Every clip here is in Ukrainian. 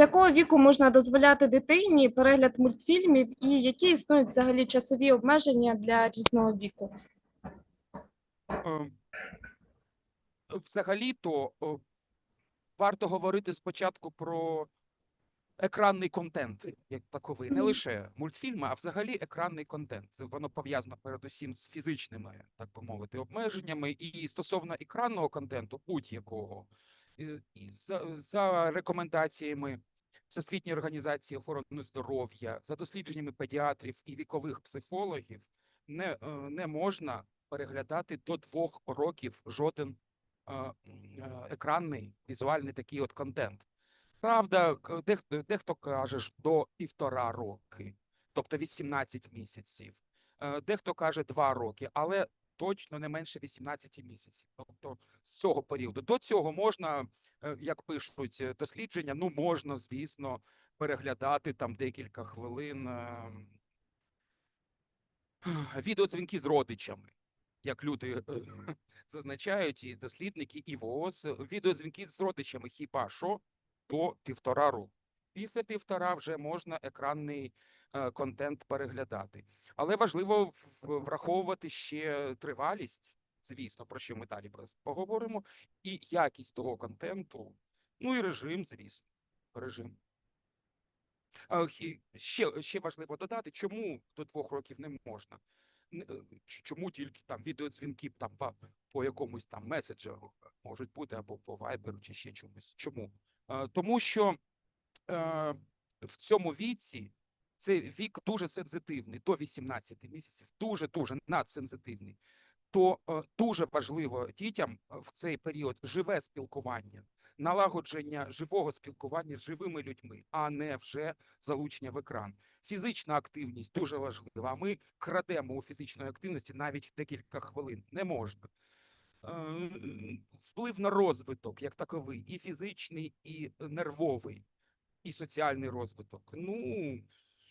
якого віку можна дозволяти дитині перегляд мультфільмів і які існують взагалі часові обмеження для різного віку? Е, Взагалі-то е, варто говорити спочатку про екранний контент, як таковий. Не лише мультфільми, а взагалі екранний контент. Це воно пов'язано передусім з фізичними, так би мовити, обмеженнями. І стосовно екранного контенту, будь-якого, е, за, за рекомендаціями Всесвітньої організації охорони здоров'я, за дослідженнями педіатрів і вікових психологів, не, е, не можна переглядати до двох років жоден е, е, екранний візуальний такий от контент. Правда, дехто, дехто каже до півтора роки, тобто 18 місяців. Дехто каже 2 роки, але точно не менше 18 місяців. Тобто з цього періоду. До цього можна, е, як пишуть е, дослідження, ну можна, звісно, переглядати там декілька хвилин е, відеодзвінки з родичами, як люди зазначають, і дослідники, і ВООЗ, відеодзвінки з родичами хіба що до півтора року. Після півтора вже можна екранний е, контент переглядати. Але важливо враховувати ще тривалість, звісно, про що ми далі поговоримо, і якість того контенту, ну і режим, звісно, режим. А, Ще, ще важливо додати, чому до двох років не можна. Е, Чому тільки там відеодзвінки там по, по якомусь там меседжеру можуть бути або по вайберу, чи ще чомусь. Чому? Е, Тому що е, в цьому віці цей вік дуже сенситивний, до 18 місяців, дуже дуже надсенситивний. То е, дуже важливо дітям е, в цей період живе спілкування, налагодження живого спілкування з живими людьми, а не вже залучення в екран. Фізична активність дуже важлива. Ми крадемо у фізичної активності навіть декілька хвилин. Не можна. Е, Вплив на розвиток як таковий, і фізичний, і нервовий, і соціальний розвиток. Ну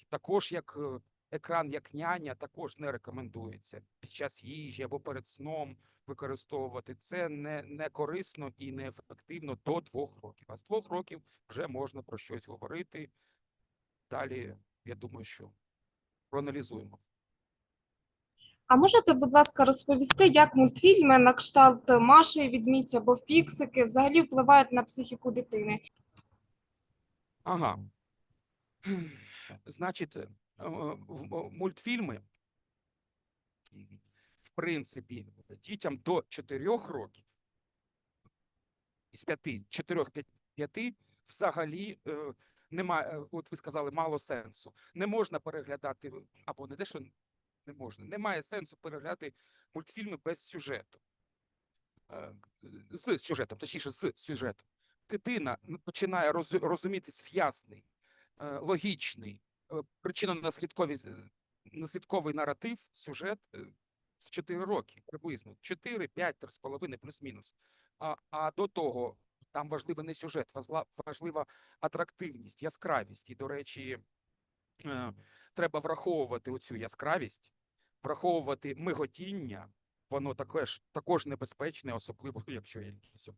також як е, екран, як няня, також не рекомендується під час їжі або перед сном використовувати. Це не, не корисно і не ефективно до двох років. А з двох років вже можна про щось говорити. Далі, я думаю, що проаналізуємо. А можете, будь ласка, розповісти, як мультфільми на кшталт Маші і Відмідь або Фіксики взагалі впливають на психіку дитини? Ага. Значить, е, в- в- мультфільми, в принципі, дітям до 4 років, із 4-5 взагалі е, немає, е, от ви сказали, мало сенсу. Не можна переглядати, або не те, що не можна, немає сенсу переглядати мультфільми без сюжету. Е, З сюжетом, точніше, з сюжетом. Дитина починає роз- розуміти зв'язний, е, логічний, е, причинно-наслідковий наслідковий наратив, сюжет е, в 4 роки приблизно. 4, 5, 3,5 плюс-мінус. А, а до того там важливий не сюжет, важлива атрактивність, яскравість. І, до речі, е, треба враховувати оцю яскравість, враховувати миготіння. Воно також, також небезпечне, особливо, якщо якісь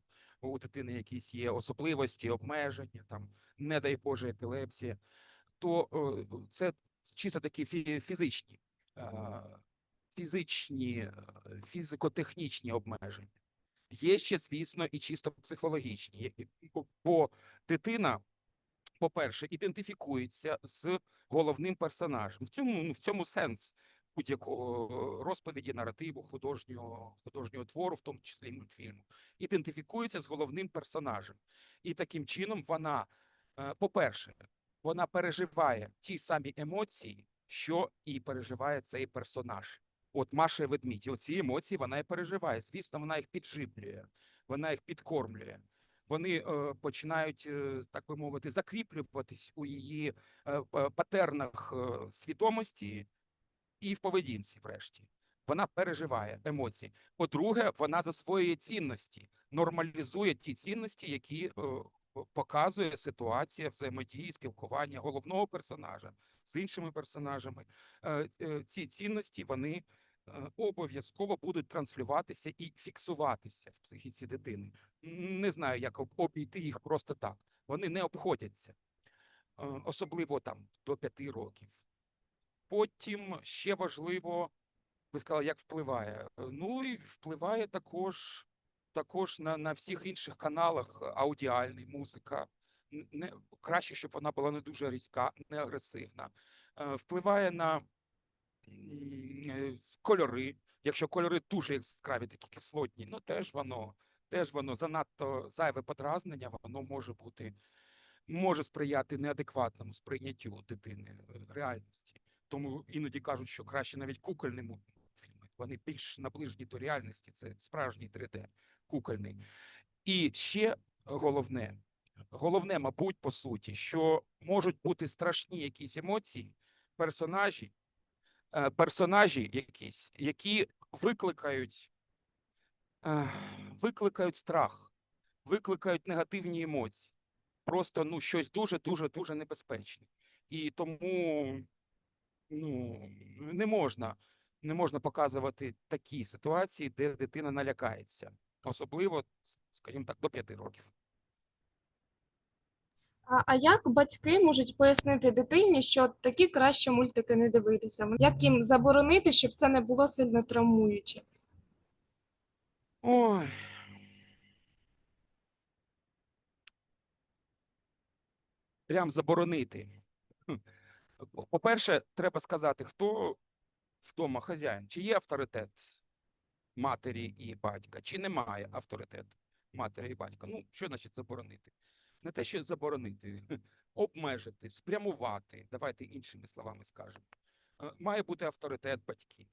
у- дитини якісь є особливості, обмеження, там, не дай Боже, епілепсія, то е, це чисто такі фі- фізичні, е, фізичні, е, фізико-технічні обмеження. Є ще, звісно, і чисто психологічні, бо дитина, по-перше, ідентифікується з головним персонажем. В цьому, ну, в цьому сенс будь-якого розповіді, наративу, художнього, художнього твору, в тому числі мультфільму, ідентифікується з головним персонажем. І таким чином вона, е, по-перше, вона переживає ті самі емоції, що і переживає цей персонаж. От Маша і ведмідь, оці емоції вона і переживає. Звісно, вона їх підживлює, вона їх підкормлює. Вони е, починають, е, так би мовити, закріплюватись у її е, патернах е, свідомості і в поведінці, врешті. Вона переживає емоції. По-друге, вона засвоює цінності, нормалізує ті цінності, які е, показує ситуація взаємодії, спілкування головного персонажа з іншими персонажами. Е, е, Ці цінності вони обов'язково будуть транслюватися і фіксуватися в психіці дитини. Не знаю, як обійти їх просто так. Вони не обходяться. особливо там до п'яти років. Потім ще важливо, ви сказали, як впливає. Ну і впливає також, також на, на всіх інших каналах е, аудіальний, музика. Не, краще, щоб вона була не дуже різка, не агресивна. Е, Впливає на е, кольори. Якщо кольори дуже яскраві, такі кислотні, ну теж воно, теж воно занадто зайве подразнення, воно може бути, може сприяти неадекватному сприйняттю дитини реальності. Тому іноді кажуть, що краще навіть кукольні мультфільми. Вони більш наближені до реальності. Це справжній 3D, кукольний. І ще головне, головне, мабуть, по суті, що можуть бути страшні якісь емоції, персонажі, е, персонажі якісь, які викликають, е, викликають страх, викликають негативні емоції. Просто ну, щось дуже, дуже, дуже небезпечне. І тому ну, не можна, не можна показувати такі ситуації, де дитина налякається. Особливо, скажімо так, до п'яти років. А, а як батьки можуть пояснити дитині, що такі краще мультики не дивитися? Як їм заборонити, щоб це не було сильно травмуюче? Ой. Прям заборонити. По-перше, треба сказати, хто вдома хазяїн, чи є авторитет матері і батька, чи немає авторитету матері і батька. Ну, що значить заборонити? Не те, що заборонити, обмежити, спрямувати. Давайте іншими словами скажемо. Е, Має бути авторитет батьків.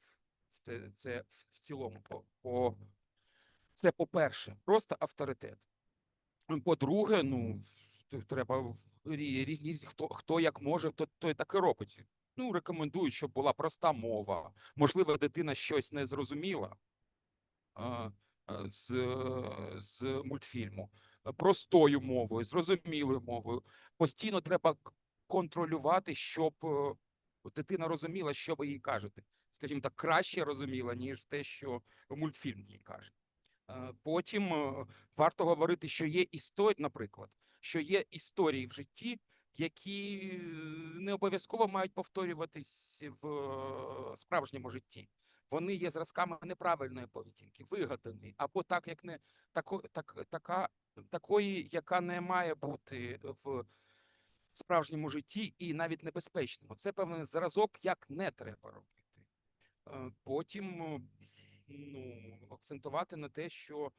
Це, це в цілому по, по це по-перше, просто авторитет. По-друге, ну треба різні хто хто як може, то той так і робить. Ну, рекомендують, щоб була проста мова. Можливо, дитина щось не зрозуміла а, з, з мультфільму простою мовою, зрозумілою мовою. Постійно треба контролювати, щоб е, дитина розуміла, що ви їй кажете. Скажімо так, краще розуміла, ніж те, що мультфільм їй каже. Е, Потім е, варто говорити, що є історії, наприклад, що є історії в житті, які е, не обов'язково мають повторюватись в е, справжньому житті. Вони є зразками неправильної поведінки, вигадані, або так, як не тако, так, така, такої, яка не має бути в справжньому житті і навіть небезпечному. Це певний зразок, як не треба робити. Е, Потім ну, акцентувати на те, що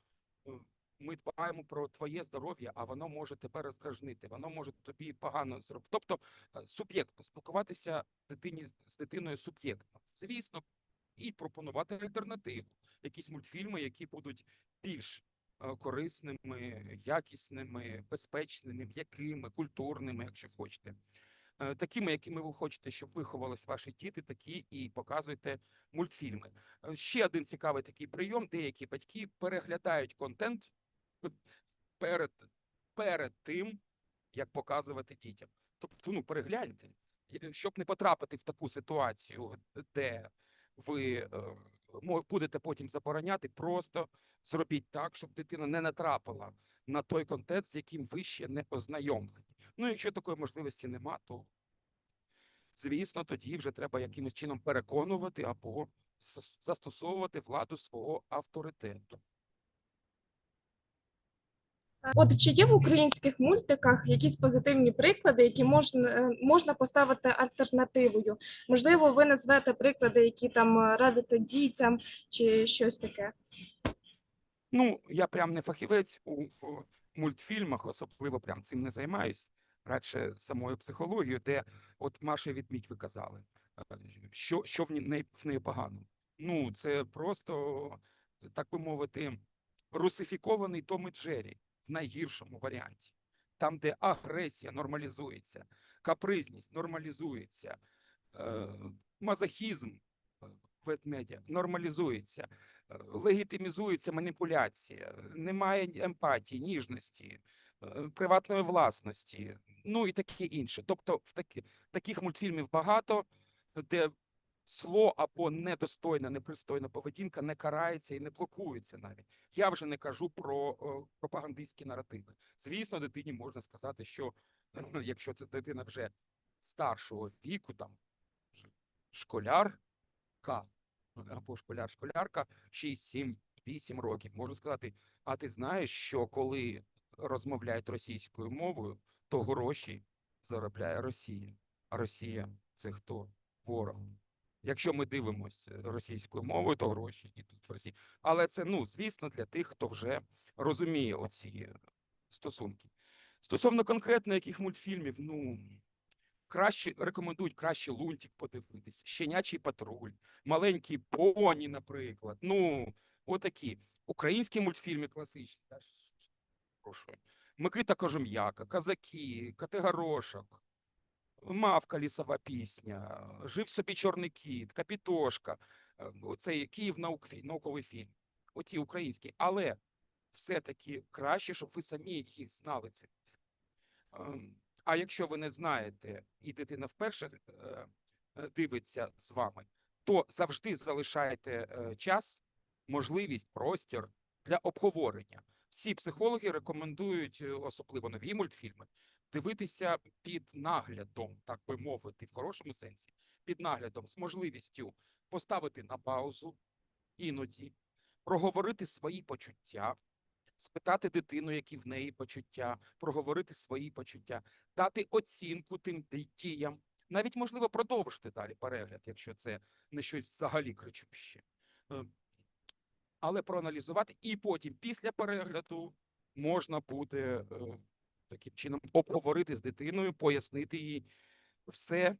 ми дбаємо про твоє здоров'я, а воно може тебе роздражнити, воно може тобі погано зробити. Тобто е, суб'єктно, спілкуватися дитині з дитиною суб'єктно. Звісно, і пропонувати альтернативу, якісь мультфільми, які будуть більш е, корисними, якісними, безпечними, м'якими, культурними, якщо хочете. Е, Такими, якими ви хочете, щоб виховались ваші діти, такі і показуйте мультфільми. Ще один цікавий такий прийом: деякі батьки переглядають контент перед, перед тим, як показувати дітям. Тобто, ну перегляньте, щоб не потрапити в таку ситуацію, де ви е, будете потім забороняти, просто зробіть так, щоб дитина не натрапила на той контент, з яким ви ще не ознайомлені. Ну, якщо такої можливості нема, то звісно, тоді вже треба якимось чином переконувати або застосовувати владу свого авторитету. От чи є в українських мультиках якісь позитивні приклади, які можна, е, можна поставити альтернативою? Можливо, ви назвете приклади, які там е, радите дітям чи щось таке. Ну, я прям не фахівець у, мультфільмах, особливо прям цим не займаюсь. Радше самою психологією, де от Маша і ведмідь ви казали, е, що, що в неї, в неї погано. Ну, це просто, так би мовити, русифікований Том і Джері в найгіршому варіанті. Там, де агресія нормалізується, капризність нормалізується, е, мазохізм е, ведмедя нормалізується е, легітимізується маніпуляція, немає емпатії, ніжності, приватної власності, ну і таке інше. Тобто, в такі, таких мультфільмів багато, де зло або недостойна, непристойна поведінка не карається і не блокується навіть. Я вже не кажу про е, пропагандистські наративи. Звісно, дитині можна сказати, що якщо це дитина вже старшого віку, там школярка або школяр-школярка 6, 7, 8 років, можу сказати, а ти знаєш, що коли розмовляють російською мовою, то гроші заробляє Росія. А Росія це хто? Ворог. Якщо ми дивимося російською мовою, то гроші йдуть в Росію. Але це, ну, звісно, для тих, хто вже розуміє оці стосунки. Стосовно конкретно яких мультфільмів, ну краще рекомендують краще лунтик подивитись, щенячий патруль, маленький поні, наприклад. Ну, отакі. Українські мультфільми класичні. Прошу. Микита Кожем'яка, Казаки, Категорошок, Мавка лісова пісня, Жив собі чорний кіт, Капітошка, е, оцей Київ науковий фільм. Оті українські. Але все-таки краще, щоб ви самі їх знали. Ці. Ем, А якщо ви не знаєте, і дитина вперше е, дивиться з вами, то завжди залишайте е, час, можливість, простір для обговорення. Всі психологи рекомендують, особливо нові мультфільми, дивитися під наглядом, так би мовити, в хорошому сенсі, під наглядом з можливістю поставити на паузу іноді, проговорити свої почуття, спитати дитину, які в неї почуття, проговорити свої почуття, дати оцінку тим діям, навіть можливо продовжити далі перегляд, якщо це не щось взагалі кричуще. Е, Але проаналізувати, і потім, після перегляду, можна буде е, таким чином обговорити з дитиною, пояснити їй все,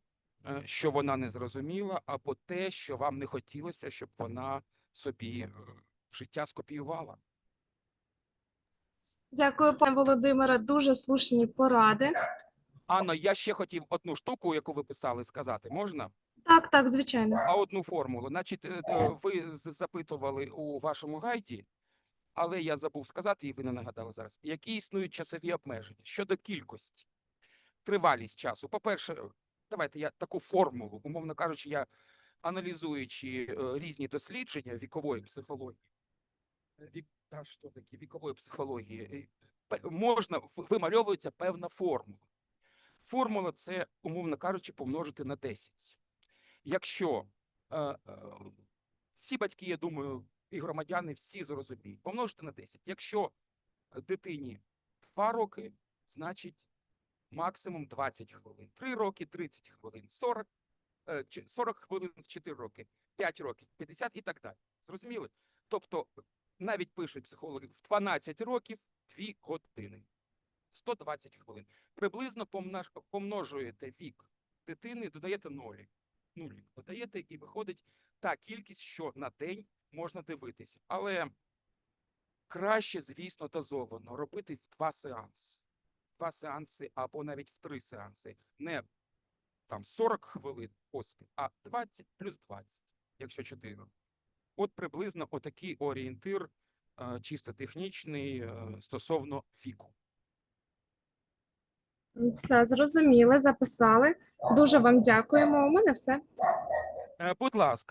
е, що вона не зрозуміла, або те, що вам не хотілося, щоб вона собі е, життя скопіювала. Дякую, пане Володимире. Дуже слушні поради. Анно, я ще хотів одну штуку, яку ви писали, сказати. Можна? Так, так, звичайно. А одну формулу. Значить, е, ви запитували у вашому гайді, але я забув сказати, і ви не нагадали зараз, які існують часові обмеження щодо кількості, тривалість часу. По-перше, давайте я таку формулу, умовно кажучи, я аналізуючи е, різні дослідження вікової психології, е, вік, та що таке вікової психології, е, можна вимальовується певна формула. Формула це, умовно кажучи, помножити на 10. Якщо е, е, всі батьки, я думаю, і громадяни всі зрозуміють, помножити на 10. Якщо дитині 2 роки, значить максимум 20 хвилин. 3 роки 30 хвилин, 40, е, 40 хвилин в 4 роки, 5 років, 50 і так далі. Зрозуміли? Тобто навіть пишуть психологи в 12 років 2 години. 120 хвилин. Приблизно помнож, помножуєте вік дитини, додаєте нолі. Нулі додаєте і виходить та кількість, що на день можна дивитися. Але краще, звісно, дозовано робити в два сеанси. Два сеанси або навіть в три сеанси. Не там 40 хвилин поспіль, а 20 плюс 20, якщо 4. От приблизно отакий орієнтир е, чисто технічний е, стосовно віку. Все зрозуміли, записали. Дуже вам дякуємо. У мене все. Е, Будь ласка,